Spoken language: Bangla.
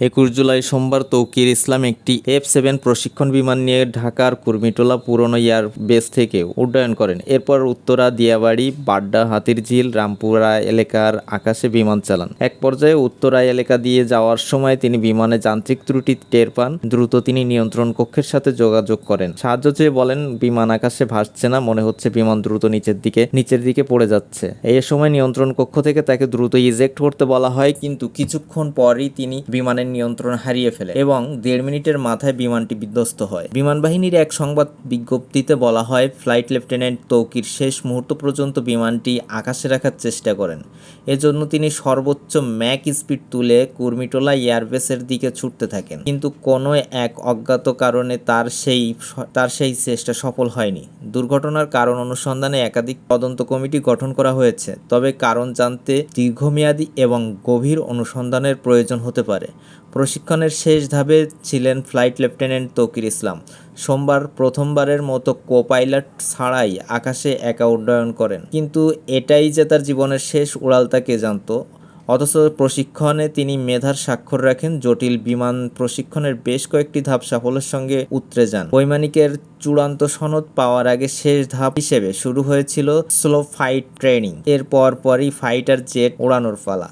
একুশ জুলাই সোমবার তৌকির ইসলাম একটি এফ সেভেন প্রশিক্ষণ বিমান নিয়ে ঢাকার কুর্মিটোলা পুরনো এয়ার বেস থেকে উড্ডয়ন করেন। এরপর উত্তরা, দিয়াবাড়ি, বাড্ডা, হাতিরঝিল, রামপুরা এলাকার আকাশে বিমান চালান। এক পর্যায়ে উত্তরা এলাকা দিয়ে যাওয়ার সময় তিনি বিমানে যান্ত্রিক ত্রুটি টের পান। দ্রুত তিনি নিয়ন্ত্রণ কক্ষের সাথে যোগাযোগ করেন। সাহায্য চেয়ে বলেন, বিমান আকাশে ভাসছে না, মনে হচ্ছে বিমান দ্রুত নিচের দিকে নিচের দিকে পড়ে যাচ্ছে। এই সময় নিয়ন্ত্রণ কক্ষ থেকে তাকে দ্রুত ইজেক্ট করতে বলা হয়, কিন্তু কিছুক্ষণ পরই তিনি বিমানের নিয়ন্ত্রণ হারিয়ে ফেলে এবং দেড় মিনিটের মাথায় বিমানটি বিধ্বস্ত হয়। বিমান বাহিনীর এক সংবাদ বিজ্ঞপ্তিতে বলা হয়, ফ্লাইট লেফটেন্যান্ট তৌকির শেষ মুহূর্ত পর্যন্ত বিমানটি আকাশে রাখার চেষ্টা করেন। এজন্য তিনি সর্বোচ্চ ম্যাক স্পিড তুলে কুর্মিটোলা এয়ারবেসের দিকে ছুটতে থাকেন। কিন্তু কোনো এক অজ্ঞাত কারণে তার সেই তার সেই চেষ্টা সফল হয়নি। দুর্ঘটনার কারণ অনুসন্ধানে একাধিক তদন্ত কমিটি গঠন করা হয়েছে। তবে কারণ জানতে দীর্ঘমেয়াদী এবং গভীর অনুসন্ধানের প্রয়োজন হতে পারে। প্রশিক্ষণের শেষ ধাপে ছিলেন ফ্লাইট লেফটেন্যান্ট তৌকির ইসলাম। সোমবার প্রথমবারের মতো কো পাইলট ছাড়াই আকাশে একা উড্ডয়ন করেন। কিন্তু এটাই যে তার জীবনের শেষ উড়াল তা কে জানতো? অথচ প্রশিক্ষণে তিনি মেধার স্বাক্ষর রাখেন, জটিল বিমান প্রশিক্ষণের বেশ কয়েকটি ধাপ সাফল্যের সঙ্গে উতরে যান। বৈমানিকের চূড়ান্ত সনদ পাওয়ার আগে শেষ ধাপ হিসেবে শুরু হয়েছিল স্লো ফাইট ট্রেনিং। এর পর পরই ফাইটার জেট ওড়ানোর পালা।